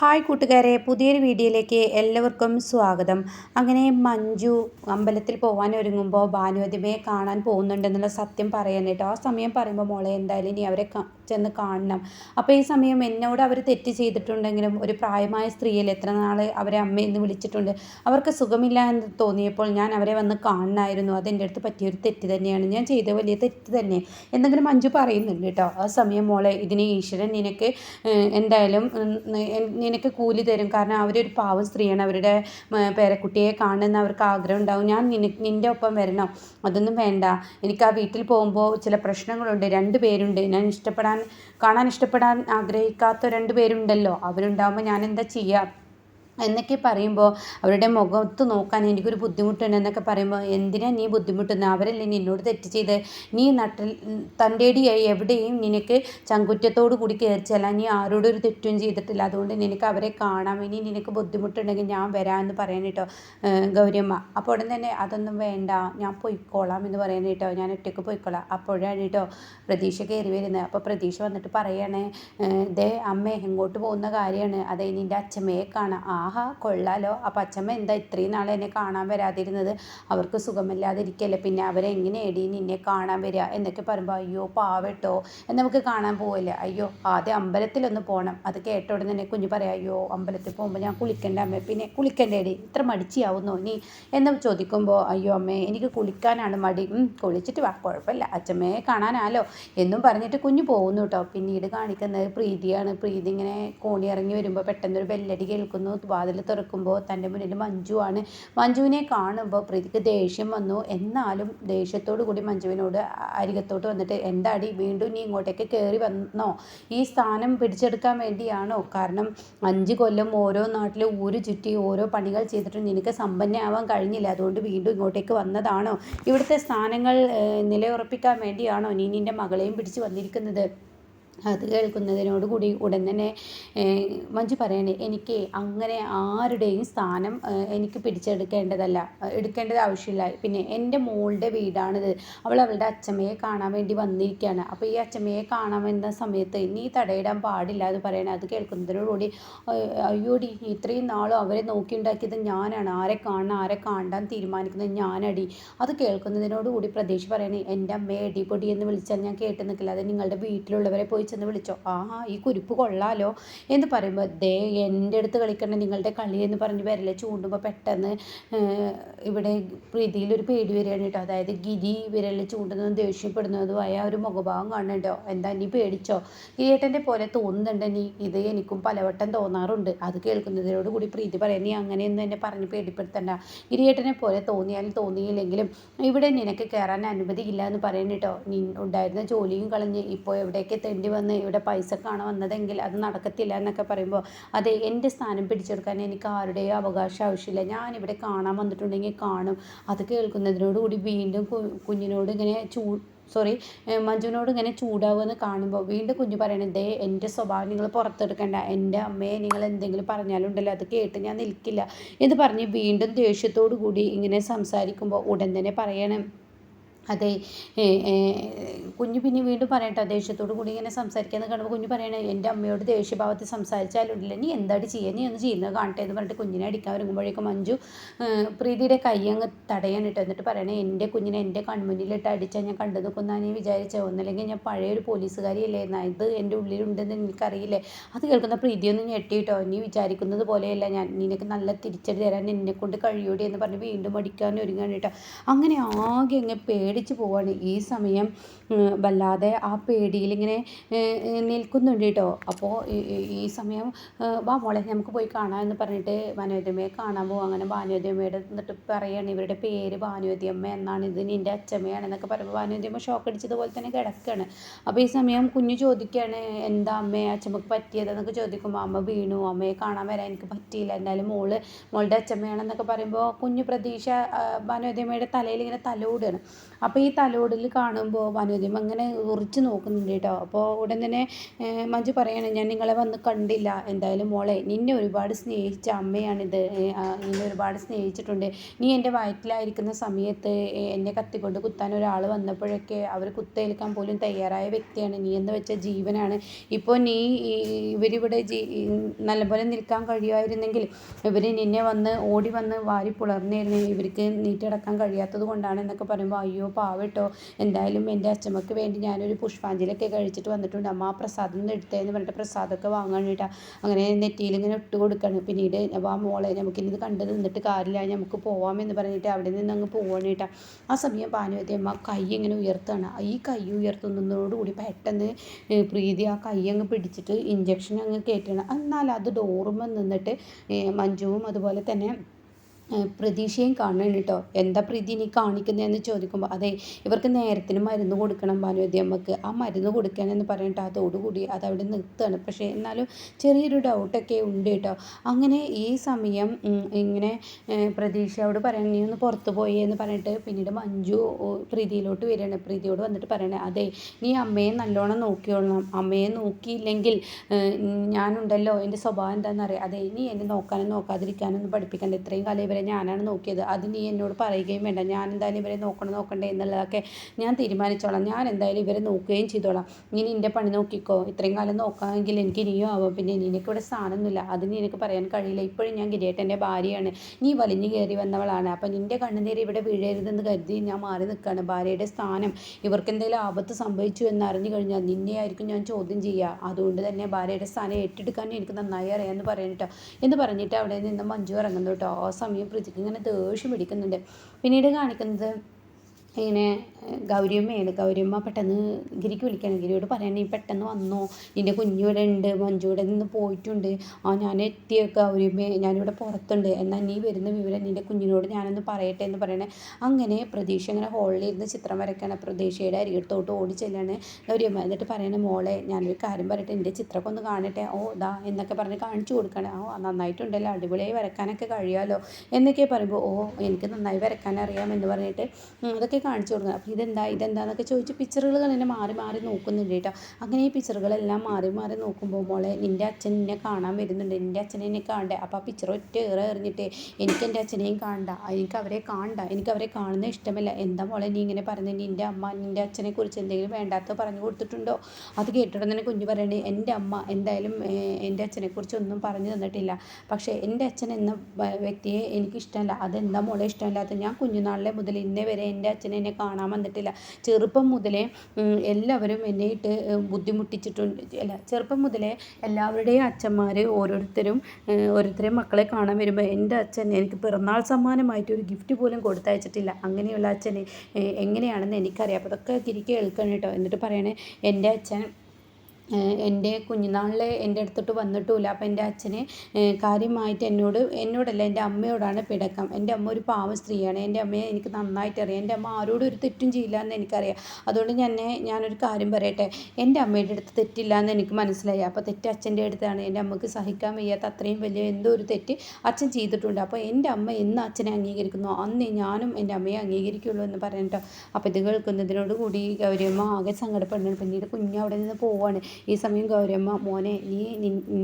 Hi കൂട്ടുകാരെ പുതിയൊരു വീഡിയോയിലേക്ക് എല്ലാവർക്കും സ്വാഗതം. അങ്ങനെ മഞ്ജു അമ്പലത്തിൽ പോകാൻ ഒരുങ്ങുമ്പോൾ ഭാനുവതിമയെ കാണാൻ പോകുന്നുണ്ടെന്നുള്ള സത്യം പറയാൻ കേട്ടോ ആ സമയം പറയുമ്പോൾ മോളെ എന്തായാലും ഇനി അവരെ ചെന്ന് കാണണം. അപ്പോൾ ഈ സമയം എന്നോട് അവർ തെറ്റ് ചെയ്തിട്ടുണ്ടെങ്കിലും ഒരു പ്രായമായ സ്ത്രീയിൽ എത്ര നാൾ അവരെ അമ്മയെന്ന് വിളിച്ചിട്ടുണ്ട്. അവർക്ക് സുഖമില്ല എന്ന് തോന്നിയപ്പോൾ ഞാൻ അവരെ വന്ന് കാണണമായിരുന്നു അതെന്റെ അടുത്ത് പറ്റിയൊരു തെറ്റ് തന്നെയാണ്. ഞാൻ ചെയ്ത വലിയ തെറ്റ് തന്നെ. എന്തെങ്കിലും മഞ്ജു പറയുന്നുണ്ട് കേട്ടോ. ആ സമയം മോളെ ഇതിന് ഈശ്വരൻ നിനക്ക് എന്തായാലും നിനക്ക് കൂലി തരും. കാരണം അവരൊരു പാവം സ്ത്രീയാണ്. അവരുടെ പേരക്കുട്ടിയെ കാണുന്ന അവർക്ക് ആഗ്രഹം ഉണ്ടാവും. ഞാൻ നിനക്ക് നിന്റെ ഒപ്പം വരണം? അതൊന്നും വേണ്ട. എനിക്ക് ആ വീട്ടിൽ പോകുമ്പോൾ ചില പ്രശ്നങ്ങളുണ്ട്. രണ്ട് പേരുണ്ട്. ഞാൻ ഇഷ്ടപ്പെടാൻ കാണാൻ ഇഷ്ടപ്പെടാൻ ആഗ്രഹിക്കാത്ത രണ്ട് പേരുണ്ടല്ലോ അവരുണ്ടാകുമ്പോൾ ഞാൻ എന്താ ചെയ്യുക എന്നൊക്കെ പറയുമ്പോൾ അവരുടെ മുഖത്ത് നോക്കാൻ എനിക്കൊരു ബുദ്ധിമുട്ടുണ്ട് എന്നൊക്കെ പറയുമ്പോൾ എന്തിനാ നീ ബുദ്ധിമുട്ടുന്നത് അവരല്ലേ നിന്നോട് തെറ്റ് ചെയ്ത്? നീ നട്ടൽ തന്റെടിയായി എവിടെയും നിനക്ക് ചങ്കുറ്റത്തോടു കൂടി കയറിച്ചല്ല നീ ആരോടും ഒരു തെറ്റും ചെയ്തിട്ടില്ല. അതുകൊണ്ട് നിനക്ക് അവരെ കാണാം ഇനി നിനക്ക് ബുദ്ധിമുട്ടുണ്ടെങ്കിൽ ഞാൻ വരാമെന്ന് പറയാൻ കേട്ടോ ഗൗരിയമ്മ. അപ്പോൾ ഉടൻ തന്നെ അതൊന്നും വേണ്ട. ഞാൻ പൊയ്ക്കോളാം എന്ന് പറയാൻ കേട്ടോ. ഞാൻ ഒറ്റയ്ക്ക് പൊയ്ക്കോളാം. അപ്പോഴാണ് കേട്ടോ പ്രതീക്ഷ കയറി വരുന്നത്. അപ്പോൾ പ്രതീക്ഷ വന്നിട്ട് പറയണേ ദേ അമ്മേ എങ്ങോട്ട് പോകുന്ന കാര്യമാണ്. അതെ നിന്റെ അച്ഛമ്മയെ കാണാം. ആ ആഹാ കൊള്ളാലോ. ആ പച്ചമ്മ എന്താ ഇത്രയും നാളെ എന്നെ കാണാൻ വരാതിരുന്നത്? അവർക്ക് സുഖമില്ലാതിരിക്കല്ലേ? പിന്നെ അവരെങ്ങനെയാടി നിന്നെ കാണാൻ വരിക എന്നൊക്കെ പറയുമ്പോൾ അയ്യോ പാവട്ടോ. നമുക്ക് കാണാൻ പോവില്ല? അയ്യോ ആദ്യം അമ്പലത്തിലൊന്ന് പോകണം അത് കേട്ട ഉടനെ തന്നെ കുഞ്ഞു പറയാം അയ്യോ അമ്പലത്തിൽ പോകുമ്പോൾ ഞാൻ കുളിക്കേണ്ട അമ്മ. പിന്നെ കുളിക്കണ്ടേടി ഇത്ര മടിച്ചിയാവുന്നു നീ? എന്ന് ചോദിക്കുമ്പോൾ അയ്യോ അമ്മേ എനിക്ക് കുളിക്കാനാണ് മടി. കുളിച്ചിട്ട് വാ കുഴപ്പമില്ല. അച്ഛമ്മയെ കാണാനാലോ. എന്നും പറഞ്ഞിട്ട് കുഞ്ഞു പോകുന്നു കേട്ടോ പിന്നീട് കാണിക്കുന്നത് പ്രീതിയാണ്. പ്രീതി ഇങ്ങനെ കോണി ഇറങ്ങി വരുമ്പോൾ പെട്ടെന്നൊരു ബെല്ലടി കേൾക്കുന്നു. വാതിൽ തുറക്കുമ്പോൾ തന്റെ മുന്നിൽ മഞ്ജുവാണ്. മഞ്ജുവിനെ കാണുമ്പോൾ പ്രീതിക്ക് ദേഷ്യം വന്നു. എന്നാലും ദേഷ്യത്തോടു കൂടി മഞ്ജുവിനോട് അരികത്തോട്ട് വന്നിട്ട് എന്താടി വീണ്ടും നീ ഇങ്ങോട്ടേക്ക് കയറി വന്നോ? ഈ സ്ഥാനം പിടിച്ചെടുക്കാൻ വേണ്ടിയാണോ? കാരണം അഞ്ച് കൊല്ലം ഓരോ നാട്ടിൽ ഊര് ചുറ്റി ഓരോ പണികൾ ചെയ്തിട്ടും നിനക്ക് സമ്പന്നയാവാൻ കഴിഞ്ഞില്ല. അതുകൊണ്ട് വീണ്ടും ഇങ്ങോട്ടേക്ക് വന്നതാണോ? ഇവിടുത്തെ സ്ഥാനങ്ങൾ നിലയുറപ്പിക്കാൻ വേണ്ടിയാണോ നീ നിന്റെ മകളെയും പിടിച്ച് വന്നിരിക്കുന്നത്? അത് കേൾക്കുന്നതിനോട് കൂടി ഉടൻ തന്നെ മഞ്ജു പറയണേ എനിക്ക് അങ്ങനെ ആരുടെയും സ്ഥാനം എനിക്ക് പിടിച്ചെടുക്കേണ്ടതല്ല എടുക്കേണ്ടത് ആവശ്യമില്ല. പിന്നെ എന്റെ മോളുടെ വീടാണിത്. അവൾ അവളുടെ അച്ഛമ്മയെ കാണാൻ വേണ്ടി വന്നിരിക്കുകയാണ്. അപ്പോൾ ഈ അച്ഛമ്മയെ കാണാൻ വരുന്ന സമയത്ത് നീ തടയിടാൻ പാടില്ല എന്ന് പറയണേ അത് കേൾക്കുന്നതിനോടുകൂടി അയ്യോടി ഇത്രയും നാളും അവരെ നോക്കിയുണ്ടാക്കിയത് ഞാനാണ്. ആരെ കാണണം ആരെ കാണാൻ തീരുമാനിക്കുന്നത് ഞാനടി. അത് കേൾക്കുന്നതിനോടുകൂടി പ്രതീക്ഷ പറയണേ എന്റെ അമ്മയെ അടിപൊടി എന്ന് വിളിച്ചാൽ ഞാൻ കേട്ട് നിൽക്കില്ല. അത് നിങ്ങളുടെ വീട്ടിലുള്ളവരെ പോയി ചെന്ന് വിളിച്ചോ. ആ ഈ കുരുപ്പ് കൊള്ളാലോ. എന്ന് പറയുമ്പോൾ ദേ എന്റെ അടുത്ത് കളിക്കണ്ട നിങ്ങളുടെ കളി എന്ന് പറഞ്ഞ് വരല്ലേ ചൂണ്ടുമ്പോൾ പെട്ടെന്ന് ഇവിടെ പ്രീതിയിലൊരു പേടി വരികയാണ് കേട്ടോ. അതായത് ഗിരി വിരലിൽ ചൂണ്ടുന്നതും ദേഷ്യപ്പെടുന്നതുമായ ഒരു മുഖഭാവം കാണുന്നുണ്ടോ? എന്താ നീ പേടിച്ചോ? ഗിരിയേട്ടന്റെ പോലെ തോന്നുന്നുണ്ട് നീ. ഇത് എനിക്കും പലവട്ടം തോന്നാറുണ്ട്. അത് കേൾക്കുന്നതിനോട് കൂടി പ്രീതി പറയാം നീ അങ്ങനെയൊന്നും എന്നെ പറഞ്ഞ് പേടിപ്പെടുത്തണ്ട. ഗിരിയേട്ടനെ പോലെ തോന്നിയാലും തോന്നിയില്ലെങ്കിലും ഇവിടെ നിനക്ക് കയറാൻ അനുമതിയില്ല എന്ന് പറയുന്നു കേട്ടോ. നീ ഉണ്ടായിരുന്ന ജോലിയും കളഞ്ഞ് ഇപ്പോൾ എവിടെയൊക്കെ തെണ്ടി വന്ന് ഇവിടെ പൈസക്കാണ് വന്നതെങ്കിൽ അത് നടക്കത്തില്ല എന്നൊക്കെ പറയുമ്പോൾ അതെ എന്റെ സ്ഥാനം പിടിച്ചെടുക്കാൻ എനിക്ക് ആരുടെയും അവകാശം ആവശ്യമില്ല. ഞാനിവിടെ കാണാൻ വന്നിട്ടുണ്ടെങ്കിൽ കാണും. അത് കേൾക്കുന്നതിനോടുകൂടി വീണ്ടും കുഞ്ഞിനോട് ഇങ്ങനെ ചൂ സോറി മഞ്ജുവിനോട് ഇങ്ങനെ ചൂടാവുമെന്ന് കാണുമ്പോൾ വീണ്ടും കുഞ്ഞു പറയണത് ദേ എന്റെ സ്വഭാവം നിങ്ങൾ പുറത്തെടുക്കണ്ട. എന്റെ അമ്മയെ നിങ്ങൾ എന്തെങ്കിലും പറഞ്ഞാലുണ്ടല്ലോ അത് കേട്ട് ഞാൻ നിൽക്കില്ല. എന്ന് പറഞ്ഞ് വീണ്ടും ദേഷ്യത്തോടു കൂടി ഇങ്ങനെ സംസാരിക്കുമ്പോൾ ഉടൻ തന്നെ പറയണം അതെ കുഞ്ഞു പിന്നെ വീണ്ടും പറയട്ടെ ദേഷ്യത്തോടു കൂടി ഇങ്ങനെ സംസാരിക്കാന്ന് കാണുമ്പോൾ കുഞ്ഞു പറയണേ എന്റെ അമ്മയോട് ദേഷ്യഭാവത്തിൽ സംസാരിച്ചാലുണ്ടല്ല നീ എന്താടി ചെയ്യുക നീ ഒന്ന് ചെയ്യുന്നത് കാണട്ടെ എന്ന് പറഞ്ഞിട്ട് കുഞ്ഞിനെ അടിക്കാൻ വരുമ്പോഴേക്കും മഞ്ജു പ്രീതിയുടെ കൈ അങ്ങ് തടയാനിട്ട് എന്നിട്ട് പറയണേ എന്റെ കുഞ്ഞിനെ എന്റെ കൺമുന്നിലിട്ട് അടിച്ചാൽ ഞാൻ കണ്ടു നിൽക്കുന്ന നീ വിചാരിച്ച ഒന്നല്ലെങ്കിൽ ഞാൻ പഴയൊരു പോലീസുകാരിയല്ലേ ഇത് എന്റെ ഉള്ളിലുണ്ടെന്ന് എനിക്കറിയില്ലേ അത് കേൾക്കുന്ന പ്രീതിയൊന്നും ഞെട്ടിയിട്ടോ നീ വിചാരിക്കുന്നത് പോലെയല്ല ഞാൻ നിനക്ക് നല്ല തിരിച്ചടി തരാൻ എന്നെ കൊണ്ട് കഴിയൂടി എന്ന് പറഞ്ഞ് വീണ്ടും അടിക്കാൻ ഒരുങ്ങാൻ കേട്ടോ അങ്ങനെ ആകെ അങ്ങ് പേടി പേടിച്ച് പോവാണ്. ഈ സമയം വല്ലാതെ ആ പേടിയിൽ ഇങ്ങനെ നിൽക്കുന്നുണ്ട് കേട്ടോ. അപ്പോൾ ഈ സമയം വാ മോളെ നമുക്ക് പോയി കാണാം എന്ന് പറഞ്ഞിട്ട് ഭാനുവതിയമ്മയെ കാണാൻ പോകും അങ്ങനെ ഭാനുവതിയമ്മയുടെ എന്നിട്ട് പറയുകയാണ് ഇവരുടെ പേര് ഭാനുവതിയമ്മ എന്നാണ്. ഇത് നിന്റെ അച്ഛമ്മയാണ് എന്നൊക്കെ പറയുമ്പോൾ ഭാനുവതിയമ്മ ഷോക്ക് അടിച്ചതുപോലെ തന്നെ കിടക്കുകയാണ് അപ്പോൾ ഈ സമയം കുഞ്ഞു ചോദിക്കുകയാണ് എന്താ അമ്മയെ അച്ഛമ്മക്ക് പറ്റിയതെന്നൊക്കെ ചോദിക്കുമ്പോൾ അമ്മ വീണു അമ്മയെ കാണാൻ വരാൻ എനിക്ക് പറ്റിയില്ല. എന്തായാലും മോൾ മോളുടെ അച്ഛമ്മയാണെന്നൊക്കെ പറയുമ്പോൾ കുഞ്ഞു പ്രതീക്ഷ ഭാനുവതിയമ്മയുടെ തലയിൽ ഇങ്ങനെ തലോടുകയാണ്. അപ്പോൾ ഈ തലോടിൽ കാണുമ്പോൾ വനോദ്യം അങ്ങനെ ഉറിച്ച് നോക്കുന്നുണ്ട് കേട്ടോ. അപ്പോൾ ഉടൻ തന്നെ മഞ്ജു പറയാണ് ഞാൻ നിങ്ങളെ വന്ന് കണ്ടില്ല. എന്തായാലും മോളെ നിന്നെ ഒരുപാട് സ്നേഹിച്ച അമ്മയാണിത്. നിന്നെ ഒരുപാട് സ്നേഹിച്ചിട്ടുണ്ട്. നീ എന്റെ വയറ്റിലായിരിക്കുന്ന സമയത്ത് എന്നെ കത്തിക്കൊണ്ട് കുത്താൻ ഒരാൾ വന്നപ്പോഴൊക്കെ അവർ കുത്തേൽക്കാൻ പോലും തയ്യാറായ വ്യക്തിയാണ്. നീ എന്ന് വെച്ച ജീവനാണ്. ഇപ്പോൾ നീ ഇവരിവിടെ ജീ നല്ലപോലെ നിൽക്കാൻ കഴിയുമായിരുന്നെങ്കിൽ ഇവർ നിന്നെ വന്ന് ഓടി വന്ന് വാരി പുലർന്നിരുന്നു ഇവർക്ക് നീറ്റടക്കാൻ കഴിയാത്തത് കൊണ്ടാണ് എന്നൊക്കെ പറയുമ്പോൾ അയ്യോ പാവട്ടോ എന്തായാലും എന്റെ അച്ഛമ്മക്ക് വേണ്ടി ഞാനൊരു പുഷ്പാഞ്ജലിയൊക്കെ കഴിച്ചിട്ട് വന്നിട്ടുണ്ട്. അമ്മ ആ പ്രസാദം ഒന്ന് എടുത്തേന്ന് പറഞ്ഞിട്ട് പ്രസാദമൊക്കെ വാങ്ങാൻ വേണ്ടിയിട്ടാ അങ്ങനെ നെറ്റിയിൽ ഇങ്ങനെ ഇട്ട് കൊടുക്കണം. പിന്നീട് ആ മോളെ നമുക്കിനി ഇത് കണ്ട് നിന്നിട്ട് കാര്യമില്ല നമുക്ക് പോവാമെന്ന് പറഞ്ഞിട്ട് അവിടെ നിന്ന് അങ്ങ് പോവാണ് ആ സമയം പാനുവതി അമ്മ കൈ ഇങ്ങനെ ഉയർത്തുകയാണ് ഈ കൈ ഉയർത്തുന്നതോടുകൂടി പെട്ടെന്ന് പ്രീതി ആ കൈ അങ്ങ് പിടിച്ചിട്ട് ഇഞ്ചക്ഷൻ അങ്ങ് കയറ്റണം എന്നാൽ അത് ഡോറുമ്പോൾ നിന്നിട്ട് മഞ്ജുവും അതുപോലെ തന്നെ പ്രതീക്ഷയും കാണണം കേട്ടോ. എന്താ പ്രീതി നീ കാണിക്കുന്നതെന്ന് ചോദിക്കുമ്പോൾ അതെ ഇവർക്ക് നേരത്തിന് മരുന്ന് കൊടുക്കണം ഭാനുവതി അമ്മയ്ക്ക്. ആ മരുന്ന് കൊടുക്കണമെന്ന് പറഞ്ഞിട്ട് അതോടുകൂടി അതവിടെ നിർത്തുകയാണ് പക്ഷേ എന്നാലും ചെറിയൊരു ഡൗട്ടൊക്കെ ഉണ്ട് കേട്ടോ. അങ്ങനെ ഈ സമയം ഇങ്ങനെ പ്രതീക്ഷയോട് പറയണം നീ ഒന്ന് പുറത്ത് പോയി എന്ന് പറഞ്ഞിട്ട് പിന്നീട് മഞ്ജു പ്രീതിയിലോട്ട് വരികയാണ്. പ്രീതിയോട് വന്നിട്ട് പറയണേ അതെ നീ അമ്മയെ നല്ലോണം നോക്കിയോളണം. അമ്മയെ നോക്കിയില്ലെങ്കിൽ ഞാനുണ്ടല്ലോ എന്റെ സ്വഭാവം എന്താണെന്നറിയാം. അതെ നീ എന്നെ നോക്കാനും നോക്കാതിരിക്കാനൊന്നും പഠിപ്പിക്കണ്ട. ഇത്രയും കാലം ഇവരെ ഞാനാണ് നോക്കിയത്. അത് നീ എന്നോട് പറയുകയും വേണ്ട. ഞാൻ എന്തായാലും ഇവരെ നോക്കണം നോക്കണ്ടേ എന്നുള്ളതൊക്കെ ഞാൻ തീരുമാനിച്ചോളാം. ഞാൻ എന്തായാലും ഇവരെ നോക്കുകയും ചെയ്തോളാം. ഇനി നിന്റെ പണി നോക്കിക്കോ. ഇത്രയും കാലം നോക്കാമെങ്കിൽ എനിക്ക് ഇനിയും ആവാം. പിന്നെ നിനക്ക് ഇവിടെ സ്ഥാനമൊന്നുമില്ല. അതിന് എനിക്ക് പറയാൻ കഴിയില്ല. ഇപ്പോഴും ഞാൻ ഗിരിയേട്ടന്റെ ഭാര്യയാണ്. നീ വലിഞ്ഞു കയറി വന്നവളാണ്. അപ്പം നിന്റെ കണ്ണുനീര് ഇവിടെ വീഴരുതെന്ന് കരുതി ഞാൻ മാറി നിൽക്കുകയാണ്. ഭാര്യയുടെ സ്ഥാനം ഇവർക്ക് എന്തെങ്കിലും ആപത്ത് സംഭവിച്ചു എന്ന് അറിഞ്ഞു കഴിഞ്ഞാൽ നിന്നെയായിരിക്കും ഞാൻ ചോദ്യം ചെയ്യുക. അതുകൊണ്ട് തന്നെ ഭാര്യയുടെ സ്ഥാനം ഏറ്റെടുക്കാൻ എനിക്ക് നന്നായി അറിയാമെന്ന് പറയണിട്ടോ. എന്ന് പറഞ്ഞിട്ട് അവിടെ നിന്ന് മഞ്ജു ഇറങ്ങുന്നു കേട്ടോ. ആ സമയം പൃഥ്വിക്ക് ഇങ്ങനെ ദേഷ്യം പിടിക്കുന്നുണ്ട്. പിന്നീട് കാണിക്കുന്നത് ഇങ്ങനെ ഗൗരിയമ്മയാണ് ഗൗരിയമ്മ? പെട്ടെന്ന് ഗിരിക്ക് വിളിക്കണം. ഗിരിയോട് പറയാൻ നീ പെട്ടെന്ന് വന്നോ. നിന്റെ കുഞ്ഞിവിടെ ഉണ്ട് മഞ്ജു ഇവിടെ നിന്ന് പോയിട്ടുണ്ട്. ആ ഞാൻ എത്തിയ ഗൗരിയമ്മ. ഞാനിവിടെ പുറത്തുണ്ട്. എന്നാൽ നീ വരുന്ന വിവരം നിന്റെ കുഞ്ഞിനോട് ഞാനൊന്ന് പറയട്ടെ എന്ന് പറയണേ. അങ്ങനെ പ്രതീക്ഷ ഇങ്ങനെ ഹോളിൽ ഇരുന്ന് ചിത്രം വരയ്ക്കണം. പ്രതീക്ഷയുടെ അരികത്തോട്ട് ഓടി ചെല്ലാണ് ഗൗരിയമ്മ. എന്നിട്ട് പറയണ മോളെ ഞാനൊരു കാര്യം പറയട്ടെ. എന്റെ ചിത്രമൊക്കെ ഒന്ന് കാണട്ടെ. ഓ ദാ എന്നൊക്കെ പറഞ്ഞ് കാണിച്ചു കൊടുക്കണേ. ഓ നന്നായിട്ടുണ്ടല്ലോ. അടിപൊളിയായി വരക്കാനൊക്കെ കഴിയാമല്ലോ എന്നൊക്കെ പറയുമ്പോൾ ഓ എനിക്ക് നന്നായി വരക്കാനറിയാം എന്ന് പറഞ്ഞിട്ട് അതൊക്കെ കാണിച്ചു കൊടുക്കണം. അപ്പോൾ ഇതെന്താ ഇതെന്താന്നൊക്കെ ചോദിച്ച് പിക്ചറുകൾ തന്നെ മാറി മാറി നോക്കുന്നുണ്ട് കേട്ടോ. അങ്ങനെ ഈ പിക്ചറുകളെല്ലാം മാറി മാറി നോക്കുമ്പോൾ മോളെ നിന്റെ അച്ഛൻ എന്നെ കാണാൻ വരുന്നുണ്ട്. എന്റെ അച്ഛനെ എന്നെ കാണണ്ടേ അപ്പോൾ ആ പിക്ചർ ഒറ്റ ഏറെ എറിഞ്ഞിട്ട് എനിക്ക് എന്റെ അച്ഛനെയും കാണണ്ട എനിക്ക് അവരെ കാണണ്ട എനിക്ക് അവരെ കാണുന്ന ഇഷ്ടമല്ല. എന്താ മോളെ നീ ഇങ്ങനെ പറയുന്നത് നിന്റെ അമ്മ നിന്റെ അച്ഛനെ കുറിച്ച് എന്തെങ്കിലും വേണ്ടാത്ത പറഞ്ഞു കൊടുത്തിട്ടുണ്ടോ? അത് കേട്ടിട്ട് തന്നെ കുഞ്ഞു പറയണേ എന്റെ അമ്മ എന്തായാലും എന്റെ അച്ഛനെക്കുറിച്ച് ഒന്നും പറഞ്ഞു തന്നിട്ടില്ല. പക്ഷേ എന്റെ അച്ഛൻ എന്ന വ്യക്തിയെ എനിക്കിഷ്ടമല്ല അതെന്താ മോളെ ഇഷ്ടമില്ലാത്ത ഞാൻ കുഞ്ഞുനാളിലെ മുതൽ ഇന്നേ വരെ എന്റെ അച്ഛനെ എന്നെ കാണാൻ വന്നിട്ടില്ല. ചെറുപ്പം മുതലേ എല്ലാവരും എന്നെയിട്ട് ബുദ്ധിമുട്ടിച്ചിട്ടുണ്ട്. അല്ല ചെറുപ്പം മുതലേ എല്ലാവരുടെയും അച്ഛന്മാർ ഓരോരുത്തരും ഓരോരുത്തരെയും മക്കളെ കാണാൻ വരുമ്പോൾ എന്റെ അച്ഛൻ എനിക്ക് പിറന്നാൾ സമ്മാനമായിട്ട് ഒരു ഗിഫ്റ്റ് പോലും കൊടുത്തയച്ചിട്ടില്ല. അങ്ങനെയുള്ള അച്ഛനെ എങ്ങനെയാണെന്ന് എനിക്കറിയാം. അപ്പോൾ അതൊക്കെ തിരികെ കേൾക്കണം കേട്ടോ. എന്നിട്ട് പറയണേ എന്റെ അച്ഛൻ എന്റെ കുഞ്ഞുനാളിൽ എന്റെ അടുത്തോട്ട് വന്നിട്ടുമില്ല. അപ്പോൾ എന്റെ അച്ഛന് കാര്യമായിട്ട് എന്നോട് എന്നോടല്ല എന്റെ അമ്മയോടാണ് പിടക്കം. എന്റെ അമ്മ ഒരു പാവ സ്ത്രീയാണ്. എന്റെ അമ്മയെ എനിക്ക് നന്നായിട്ട് അറിയാം എന്റെ അമ്മ ആരോടും ഒരു തെറ്റും ചെയ്യില്ല എന്ന് എനിക്കറിയാം. അതുകൊണ്ട് ഞാൻ ഞാനൊരു കാര്യം പറയട്ടെ. എന്റെ അമ്മയുടെ അടുത്ത് തെറ്റില്ല എന്ന് എനിക്ക് മനസ്സിലായി. അപ്പോൾ തെറ്റ് അച്ഛന്റെ അടുത്താണ്. എന്റെ അമ്മയ്ക്ക് സഹിക്കാൻ വയ്യാത്ത അത്രയും വലിയ എന്തോ ഒരു തെറ്റ് അച്ഛൻ ചെയ്തിട്ടുണ്ട്. അപ്പോൾ എന്റെ അമ്മ എന്ന് അച്ഛനെ അംഗീകരിക്കുന്നു. അന്ന് ഞാനും എന്റെ അമ്മയെ അംഗീകരിക്കുള്ളൂ എന്ന് പറഞ്ഞിട്ടോ അപ്പോൾ ഇത് കേൾക്കുന്നതിനോട് കൂടി ഗൗരിയമ്മ ആകെ സങ്കടപ്പെടുന്നുണ്ട് പിന്നീട് കുഞ്ഞ് അവിടെ നിന്ന് പോവാണ്. ഈ സമയം ഗൗരമ്മ മോനെ നീ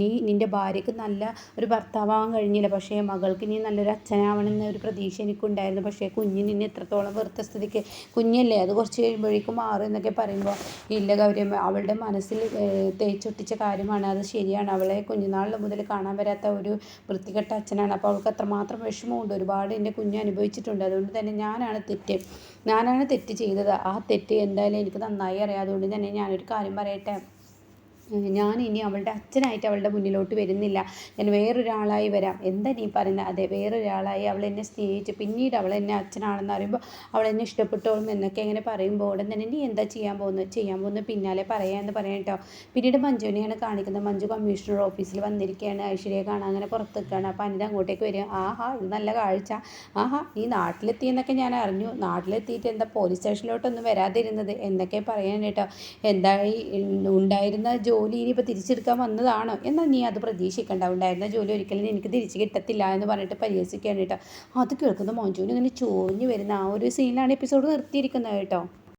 നീ നിന്റെ ഭാര്യയ്ക്ക് നല്ല ഒരു ഭർത്താവാകാൻ കഴിഞ്ഞില്ല. പക്ഷേ മകൾക്ക് നീ നല്ലൊരു അച്ഛനാവണമെന്ന ഒരു പ്രതീക്ഷ എനിക്കുണ്ടായിരുന്നു. പക്ഷേ കുഞ്ഞ് നിന്നെ എത്രത്തോളം വെറുത്ത സ്ഥിതിക്ക് കുഞ്ഞല്ലേ? അത് കുറച്ച് കഴിയുമ്പോഴേക്കും മാറും എന്നൊക്കെ പറയുമ്പോൾ ഇല്ല ഗൗരമ്മ അവളുടെ മനസ്സിൽ തേച്ചൊട്ടിച്ച കാര്യമാണ്. അത് ശരിയാണ്. അവളെ കുഞ്ഞുനാളിൽ മുതൽ കാണാൻ വരാത്ത ഒരു വൃത്തികെട്ട അച്ഛനാണ്. അപ്പോൾ അവൾക്ക് അത്രമാത്രം വിഷമമുണ്ട്. ഒരുപാട് എന്റെ കുഞ്ഞ് അനുഭവിച്ചിട്ടുണ്ട്. അതുകൊണ്ട് തന്നെ ഞാനാണ് തെറ്റ്. ഞാനാണ് തെറ്റ് ചെയ്തത്. ആ തെറ്റ് എന്തായാലും എനിക്ക് നന്നായി അറിയാം. അതുകൊണ്ട് തന്നെ ഞാനൊരു കാര്യം പറയട്ടെ? ഞാൻ ഇനി അവളുടെ അച്ഛനായിട്ട് അവളുടെ മുന്നിലോട്ട് വരുന്നില്ല. ഞാൻ വേറൊരാളായി വരാം. എന്താ നീ പറയുന്നത് അതെ വേറൊരാളായി അവൾ എന്നെ സ്നേഹിച്ച് പിന്നീട് അവൾ എന്നെ അച്ഛനാണെന്ന് അറിയുമ്പോൾ അവൾ എന്നെ ഇഷ്ടപ്പെട്ടോളും എന്നൊക്കെ ഇങ്ങനെ പറയുമ്പോൾ ഉടൻ തന്നെ നീ എന്താ ചെയ്യാൻ പോകുന്നത് ചെയ്യാൻ പോകുന്നത് പിന്നാലെ പറയാമെന്ന് പറയാം കേട്ടോ. പിന്നീട് മഞ്ജുവിനെയാണ് കാണിക്കുന്നത്. മഞ്ജു കമ്മീഷണർ ഓഫീസിൽ വന്നിരിക്കുകയാണ്. ഐശ്വര്യ കാണാൻ അങ്ങനെ പുറത്ത് നിൽക്കുകയാണ് അപ്പോൾ അനിത അങ്ങോട്ടേക്ക് വരിക. ആഹാ ഇത് നല്ല കാഴ്ച. ആഹാ നീ നാട്ടിലെത്തിയെന്നൊക്കെ ഞാൻ അറിഞ്ഞു. നാട്ടിലെത്തിയിട്ട് എന്താ പോലീസ് സ്റ്റേഷനിലോട്ടൊന്നും വരാതിരുന്നത് എന്നൊക്കെ പറയാൻ കേട്ടോ. എന്തായി ഉണ്ടായിരുന്ന ജോ ജോലി ഇനിയിപ്പോൾ തിരിച്ചെടുക്കാൻ വന്നതാണ്? എന്നാൽ നീ അത് പ്രതീക്ഷിക്കേണ്ട ഉണ്ടായിരുന്ന ജോലി ഒരിക്കലും എനിക്ക് തിരിച്ച് കിട്ടത്തില്ല എന്ന് പറഞ്ഞിട്ട് പരിഹസിക്കുകയാണ് കേട്ടോ. അത് കേൾക്കുന്ന മഞ്ജുവിന് ഇങ്ങനെ ചോഞ്ഞു വരുന്ന ആ ഒരു സീനിലാണ് എപ്പിസോഡ് നിർത്തിയിരിക്കുന്നത് കേട്ടോ.